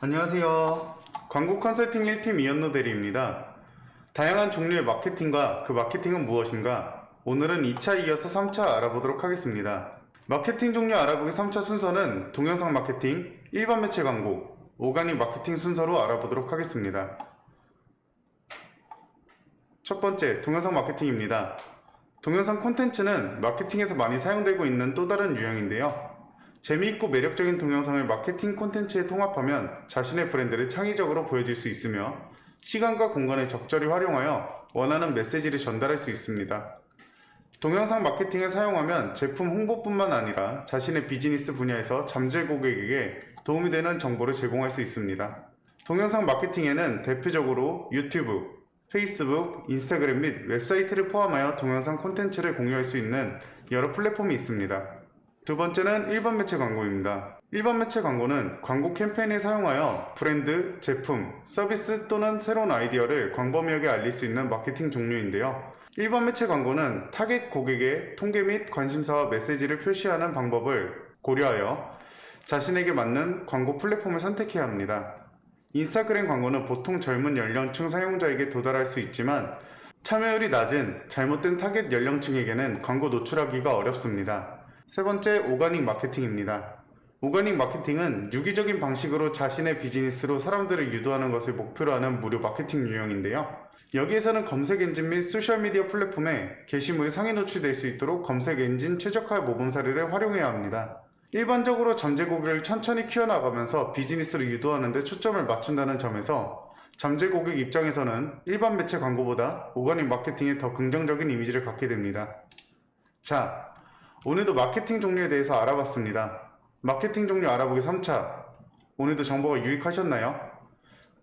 안녕하세요. 광고 컨설팅 1팀 이현노 대리입니다. 다양한 종류의 마케팅과 그 마케팅은 무엇인가? 오늘은 2차 이어서 3차 알아보도록 하겠습니다. 마케팅 종류 알아보기 3차 순서는 동영상 마케팅, 일반 매체 광고, 오가닉 마케팅 순서로 알아보도록 하겠습니다. 첫 번째, 동영상 마케팅입니다. 동영상 콘텐츠는 마케팅에서 많이 사용되고 있는 또 다른 유형인데요. 재미있고 매력적인 동영상을 마케팅 콘텐츠에 통합하면 자신의 브랜드를 창의적으로 보여줄 수 있으며 시간과 공간을 적절히 활용하여 원하는 메시지를 전달할 수 있습니다. 동영상 마케팅을 사용하면 제품 홍보뿐만 아니라 자신의 비즈니스 분야에서 잠재 고객에게 도움이 되는 정보를 제공할 수 있습니다. 동영상 마케팅에는 대표적으로 유튜브, 페이스북, 인스타그램 및 웹사이트를 포함하여 동영상 콘텐츠를 공유할 수 있는 여러 플랫폼이 있습니다. 두 번째는 일반 매체 광고입니다. 일반 매체 광고는 광고 캠페인을 사용하여 브랜드, 제품, 서비스 또는 새로운 아이디어를 광범위하게 알릴 수 있는 마케팅 종류인데요. 일반 매체 광고는 타겟 고객의 통계 및 관심사와 메시지를 표시하는 방법을 고려하여 자신에게 맞는 광고 플랫폼을 선택해야 합니다. 인스타그램 광고는 보통 젊은 연령층 사용자에게 도달할 수 있지만 참여율이 낮은 잘못된 타겟 연령층에게는 광고 노출하기가 어렵습니다. 세 번째, 오가닉 마케팅입니다. 오가닉 마케팅은 유기적인 방식으로 자신의 비즈니스로 사람들을 유도하는 것을 목표로 하는 무료 마케팅 유형인데요. 여기에서는 검색 엔진 및 소셜미디어 플랫폼에 게시물이 상위 노출될 수 있도록 검색 엔진 최적화 모범 사례를 활용해야 합니다. 일반적으로 잠재 고객을 천천히 키워나가면서 비즈니스를 유도하는 데 초점을 맞춘다는 점에서 잠재 고객 입장에서는 일반 매체 광고보다 오가닉 마케팅에 더 긍정적인 이미지를 갖게 됩니다. 자, 오늘도 마케팅 종류에 대해서 알아봤습니다. 마케팅 종류 알아보기 3차. 오늘도 정보가 유익하셨나요?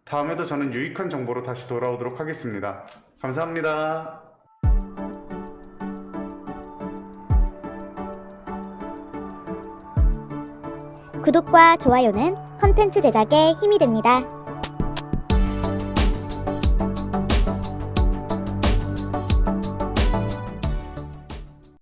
다음에도 저는 유익한 정보로 다시 돌아오도록 하겠습니다. 감사합니다. 구독과 좋아요는 컨텐츠 제작에 힘이 됩니다.